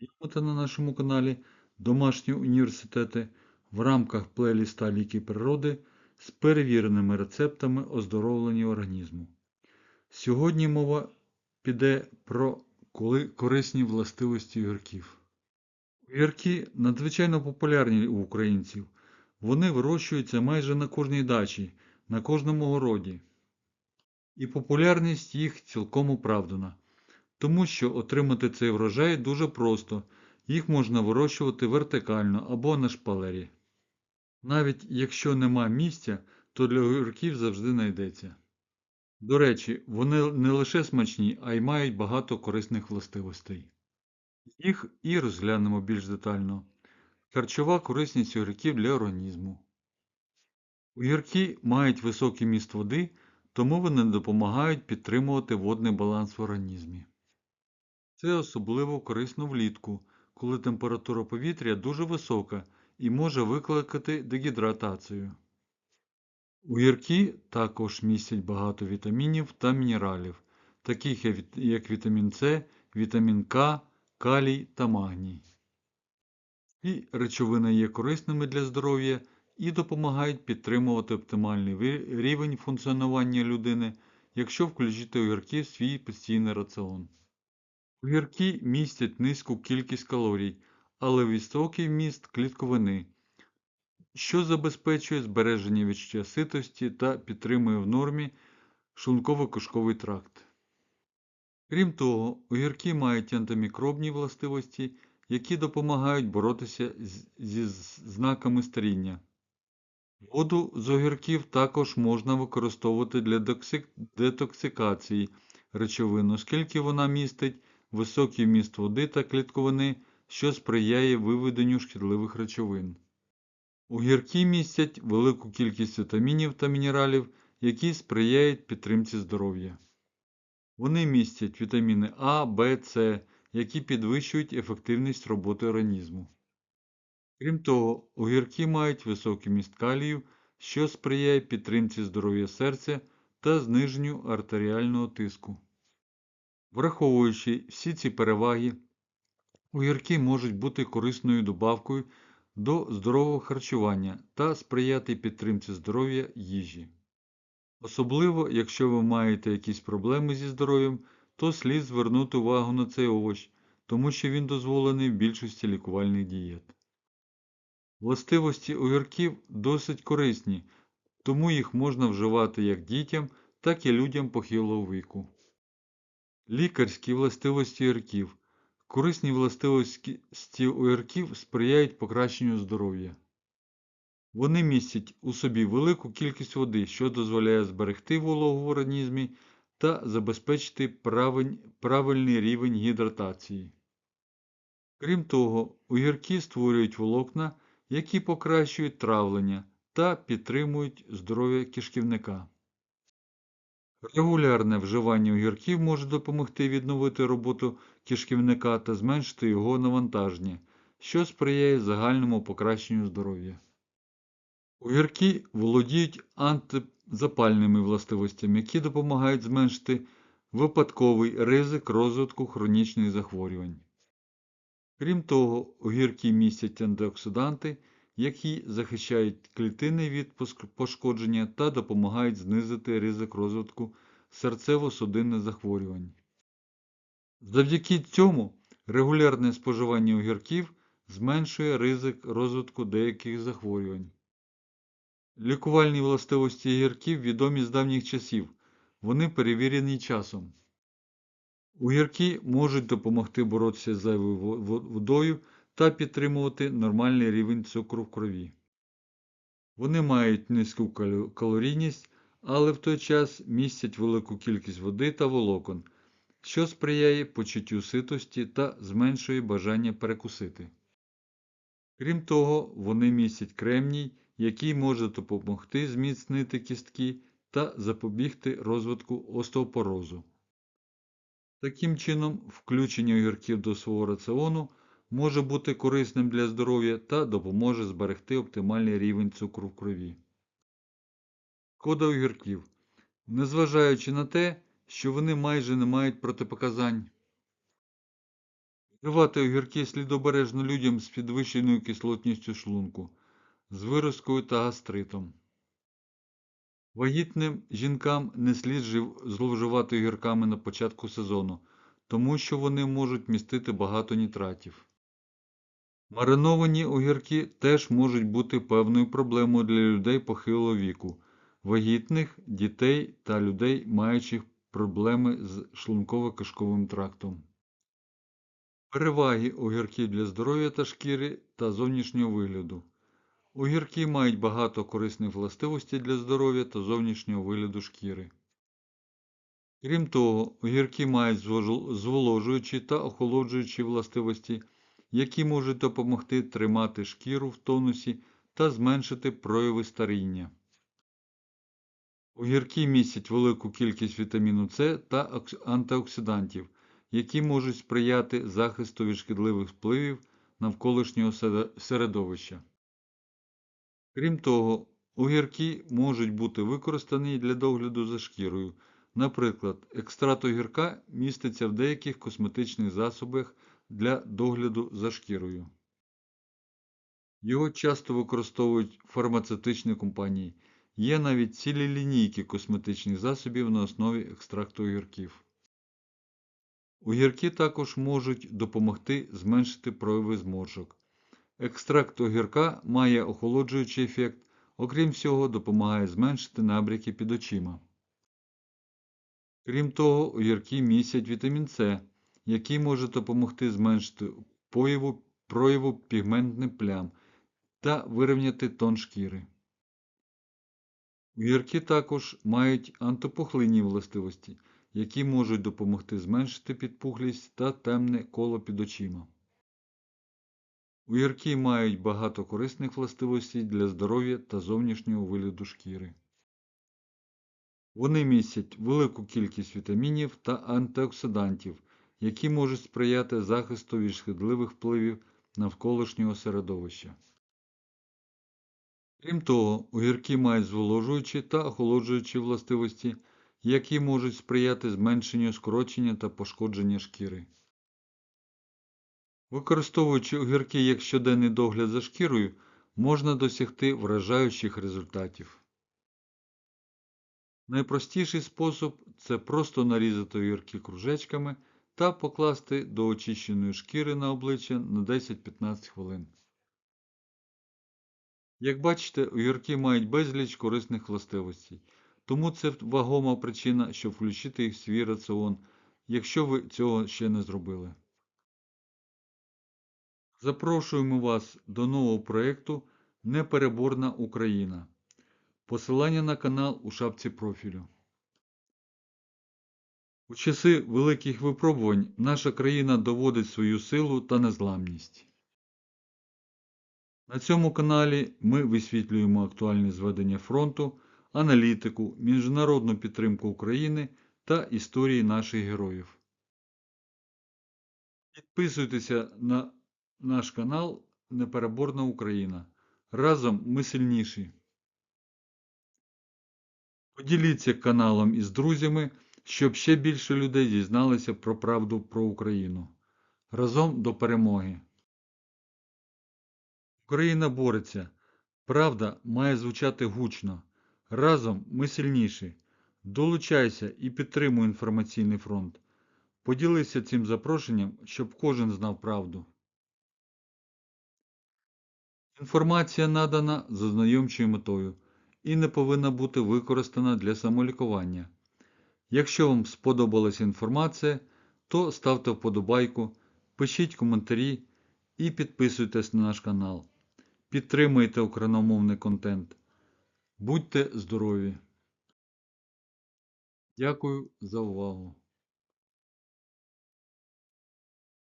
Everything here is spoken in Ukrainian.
Знайомити на нашому каналі домашні університети в рамках плейліста Ліки природи з перевіреними рецептами оздоровлення організму. Сьогодні мова піде про корисні властивості огірків. Огірки надзвичайно популярні у українців. Вони вирощуються майже на кожній дачі, на кожному городі. І популярність їх цілком оправдана. Тому що отримати цей врожай дуже просто. Їх можна вирощувати вертикально або на шпалері. Навіть якщо нема місця, то для огірків завжди знайдеться. До речі, вони не лише смачні, а й мають багато корисних властивостей. Їх і розглянемо більш детально. Харчова корисність огірків для організму. Огірки мають високий міст води, тому вони допомагають підтримувати водний баланс в організмі. Це особливо корисно влітку, коли температура повітря дуже висока і може викликати дегідратацію. Огірки також містять багато вітамінів та мінералів, таких як вітамін С, вітамін К, калій та магній. Ці речовини є корисними для здоров'я і допомагають підтримувати оптимальний рівень функціонування людини, якщо включити огірки в свій постійний раціон. Огірки містять низьку кількість калорій, але високий вміст клітковини, що забезпечує збереження відчуття ситості та підтримує в нормі шлунково-кишковий тракт. Крім того, огірки мають антимікробні властивості, які допомагають боротися зі знаками старіння. Воду з огірків також можна використовувати для детоксикації речовин, оскільки вона містить високий вміст води та клітковини, що сприяє виведенню шкідливих речовин. Огірки містять велику кількість вітамінів та мінералів, які сприяють підтримці здоров'я. Вони містять вітаміни А, В, С, які підвищують ефективність роботи організму. Крім того, огірки мають високий міст калію, що сприяє підтримці здоров'я серця та зниженню артеріального тиску. Враховуючи всі ці переваги, огірки можуть бути корисною добавкою до здорового харчування та сприяти підтримці здоров'я їжі. Особливо, якщо ви маєте якісь проблеми зі здоров'ям, то слід звернути увагу на цей овоч, тому що він дозволений в більшості лікувальних дієт. Властивості огірків досить корисні, тому їх можна вживати як дітям, так і людям похилого віку. Лікарські властивості огірків. Корисні властивості огірків сприяють покращенню здоров'я. Вони містять у собі велику кількість води, що дозволяє зберегти вологу в організмі та забезпечити правильний рівень гідратації. Крім того, огірки створюють волокна, які покращують травлення та підтримують здоров'я кишківника. Регулярне вживання огірків може допомогти відновити роботу кишківника та зменшити його навантаження, що сприяє загальному покращенню здоров'я. Огірки володіють антизапальними властивостями, які допомагають зменшити випадковий ризик розвитку хронічних захворювань. Крім того, огірки містять антиоксиданти, які захищають клітини від пошкодження та допомагають знизити ризик розвитку серцево-судинних захворювань. Завдяки цьому регулярне споживання огірків зменшує ризик розвитку деяких захворювань. Лікувальні властивості огірків відомі з давніх часів, вони перевірені часом. Огірки можуть допомогти боротися з зайвою во- во- водою та підтримувати нормальний рівень цукру в крові. Вони мають низьку калорійність, але в той час містять велику кількість води та волокон, що сприяє почуттю ситості та зменшує бажання перекусити. Крім того, вони містять кремній, який може допомогти зміцнити кістки та запобігти розвитку остеопорозу. Таким чином, включення огірків до свого раціону може бути корисним для здоров'я та допоможе зберегти оптимальний рівень цукру в крові. Шкода огірків. Незважаючи на те, що вони майже не мають протипоказань. Вживати огірки слід обережно людям з підвищеною кислотністю шлунку, з виразкою та гастритом. Вагітним жінкам не слід зловживати огірками на початку сезону, тому що вони можуть містити багато нітратів. Мариновані огірки теж можуть бути певною проблемою для людей похилого віку, вагітних, дітей та людей, маючих проблеми з шлунково-кишковим трактом. Переваги огірків для здоров'я та шкіри та зовнішнього вигляду. Огірки мають багато корисних властивостей для здоров'я та зовнішнього вигляду шкіри. Крім того, огірки мають зволожуючі та охолоджуючі властивості, які можуть допомогти тримати шкіру в тонусі та зменшити прояви старіння. Огірки містять велику кількість вітаміну С та антиоксидантів, які можуть сприяти захисту від шкідливих впливів навколишнього середовища. Крім того, огірки можуть бути використані для догляду за шкірою. Наприклад, екстракт огірка міститься в деяких косметичних засобах для догляду за шкірою. Його часто використовують фармацевтичні компанії. Є навіть цілі лінійки косметичних засобів на основі екстракту огірків. Огірки також можуть допомогти зменшити прояви зморшок. Екстракт огірка має охолоджуючий ефект, окрім всього, допомагає зменшити набряки під очима. Крім того, огірки містять вітамін С, який може допомогти зменшити появу, прояву пігментних плям та вирівняти тон шкіри. Огірки також мають антипухлинні властивості, які можуть допомогти зменшити підпухлість та темне коло під очима. Огірки мають багато корисних властивостей для здоров'я та зовнішнього вигляду шкіри. Вони містять велику кількість вітамінів та антиоксидантів, які можуть сприяти захисту від шкідливих впливів навколишнього середовища. Крім того, огірки мають зволожуючі та охолоджуючі властивості, які можуть сприяти зменшенню скорочення та пошкодження шкіри. Використовуючи огірки як щоденний догляд за шкірою, можна досягти вражаючих результатів. Найпростіший спосіб це просто нарізати огірки кружечками та покласти до очищеної шкіри на обличчя на 10-15 хвилин. Як бачите, огірки мають безліч корисних властивостей, тому це вагома причина, щоб включити їх в свій раціон, якщо ви цього ще не зробили. Запрошуємо вас до нового проєкту Непереборна Україна. Посилання на канал у шапці профілю. У часи великих випробувань наша країна доводить свою силу та незламність. На цьому каналі ми висвітлюємо актуальні зведення фронту, аналітику, міжнародну підтримку України та історії наших героїв. Підписуйтеся на наш канал Непереборна Україна. Разом ми сильніші. Поділіться каналом із друзями, щоб ще більше людей дізналися про правду про Україну. Разом до перемоги! Україна бореться. Правда має звучати гучно. Разом ми сильніші. Долучайся і підтримуй інформаційний фронт. Поділися цим запрошенням, щоб кожен знав правду. Інформація надана за знайомчою метою і не повинна бути використана для самолікування. Якщо вам сподобалася інформація, то ставте вподобайку, пишіть коментарі і підписуйтесь на наш канал. Підтримуйте україномовний контент. Будьте здорові! Дякую за увагу!